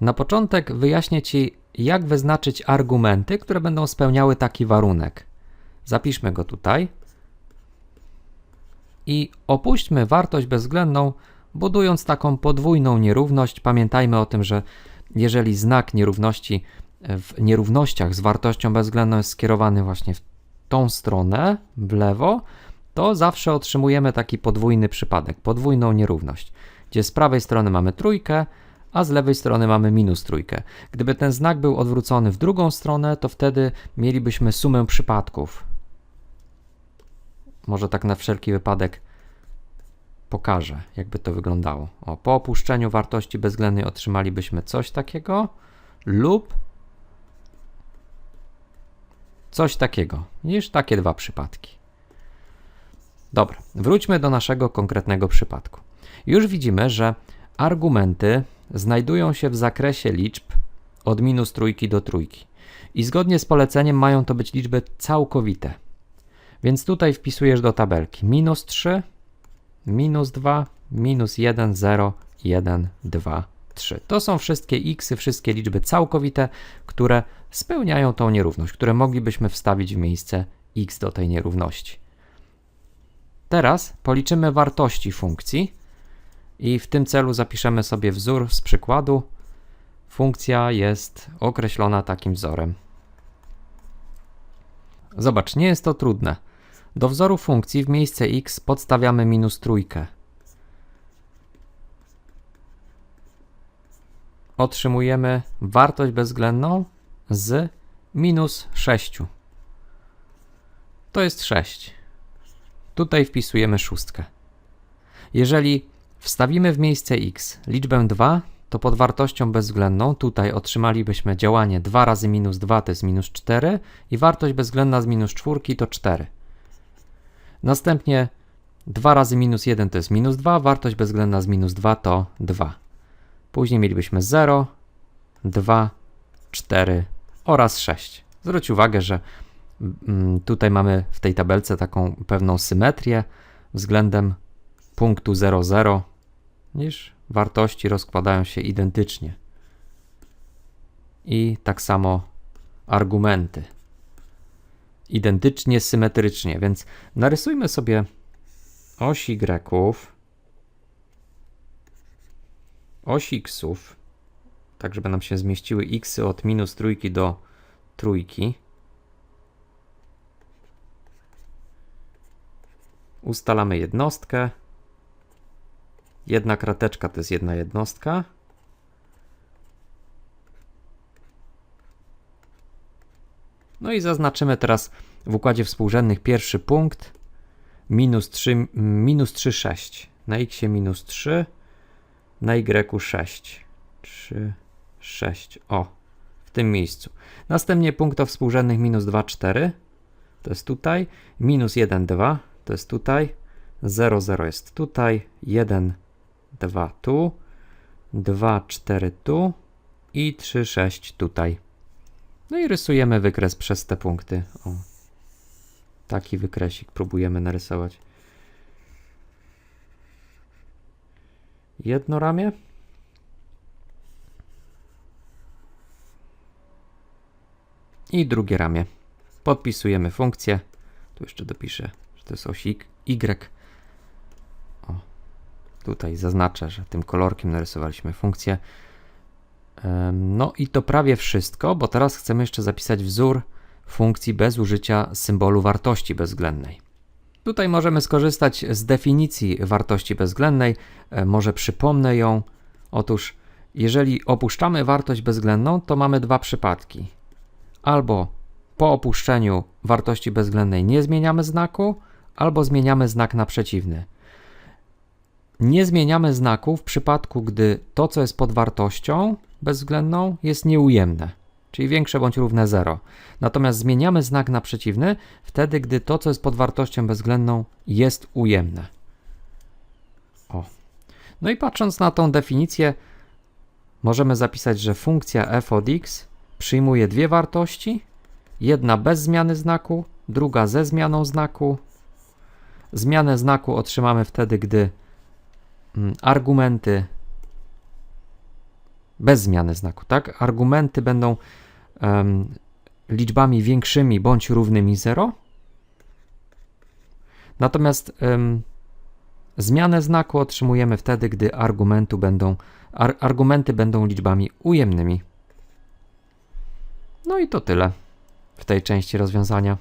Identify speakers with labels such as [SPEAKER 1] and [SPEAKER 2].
[SPEAKER 1] Na początek wyjaśnię Ci, jak wyznaczyć argumenty, które będą spełniały taki warunek. Zapiszmy go tutaj i opuśćmy wartość bezwzględną, budując taką podwójną nierówność. Pamiętajmy o tym, że jeżeli znak nierówności w nierównościach z wartością bezwzględną jest skierowany właśnie w tą stronę, w lewo, to zawsze otrzymujemy taki podwójny przypadek, podwójną nierówność, gdzie z prawej strony mamy trójkę, a z lewej strony mamy minus trójkę. Gdyby ten znak był odwrócony w drugą stronę, to wtedy mielibyśmy sumę przypadków. Może tak na wszelki wypadek pokażę, jakby to wyglądało. O, po opuszczeniu wartości bezwzględnej otrzymalibyśmy coś takiego lub coś takiego, niż takie dwa przypadki. Dobra, wróćmy do naszego konkretnego przypadku. Już widzimy, że argumenty znajdują się w zakresie liczb od minus trójki do trójki. I zgodnie z poleceniem mają to być liczby całkowite. Więc tutaj wpisujesz do tabelki minus 3, minus 2, minus 1, 0, 1, 2, 3. To są wszystkie x, wszystkie liczby całkowite, które spełniają tą nierówność, które moglibyśmy wstawić w miejsce x do tej nierówności. Teraz policzymy wartości funkcji i w tym celu zapiszemy sobie wzór z przykładu. Funkcja jest określona takim wzorem. Zobacz, nie jest to trudne. Do wzoru funkcji w miejsce x podstawiamy minus trójkę. Otrzymujemy wartość bezwzględną z minus 6. To jest 6. Tutaj wpisujemy szóstkę. Jeżeli wstawimy w miejsce x liczbę 2, to pod wartością bezwzględną tutaj otrzymalibyśmy działanie 2 razy minus 2 to jest minus 4 i wartość bezwzględna z minus 4 to 4. Następnie 2 razy minus 1 to jest minus 2, wartość bezwzględna z minus 2 to 2. Później mielibyśmy 0, 2, 4 oraz 6. Zwróć uwagę, że mm, tutaj mamy w tej tabelce taką pewną symetrię względem punktu 00, niż wartości rozkładają się identycznie. I tak samo argumenty. Identycznie, symetrycznie, więc narysujmy sobie oś y, oś xów, tak żeby nam się zmieściły x od minus trójki do trójki. Ustalamy jednostkę. Jedna krateczka to jest jedna jednostka. No i zaznaczymy teraz w układzie współrzędnych pierwszy punkt minus 3, minus 3, 6. Na x minus 3, na y 6. 3, 6. O, w tym miejscu. Następnie punkt o współrzędnych minus 2, 4. To jest tutaj. Minus 1, 2. To jest tutaj. 0, 0 jest tutaj. 1, 2 tu. 2, 4 tu. I 3, 6 tutaj. No i rysujemy wykres przez te punkty. O. Taki wykresik próbujemy narysować. Jedno ramię. I drugie ramię. Podpisujemy funkcję. Tu jeszcze dopiszę, że to jest oś Y. Tutaj zaznaczę, że tym kolorkiem narysowaliśmy funkcję. No i to prawie wszystko, bo teraz chcemy jeszcze zapisać wzór funkcji bez użycia symbolu wartości bezwzględnej. Tutaj możemy skorzystać z definicji wartości bezwzględnej. E, może przypomnę ją. Otóż, jeżeli opuszczamy wartość bezwzględną, to mamy dwa przypadki. Albo po opuszczeniu wartości bezwzględnej nie zmieniamy znaku, albo zmieniamy znak na przeciwny. Nie zmieniamy znaku w przypadku, gdy to, co jest pod wartością bezwzględną, jest nieujemne czyli większe bądź równe 0. Natomiast zmieniamy znak na przeciwny wtedy, gdy to, co jest pod wartością bezwzględną, jest ujemne. O. No i patrząc na tą definicję, możemy zapisać, że funkcja f od x przyjmuje dwie wartości, jedna bez zmiany znaku, druga ze zmianą znaku. Zmianę znaku otrzymamy wtedy, gdy argumenty bez zmiany znaku, tak? Argumenty będą em, liczbami większymi bądź równymi 0. Natomiast em, zmianę znaku otrzymujemy wtedy, gdy argumentu będą, ar, argumenty będą liczbami ujemnymi. No i to tyle w tej części rozwiązania.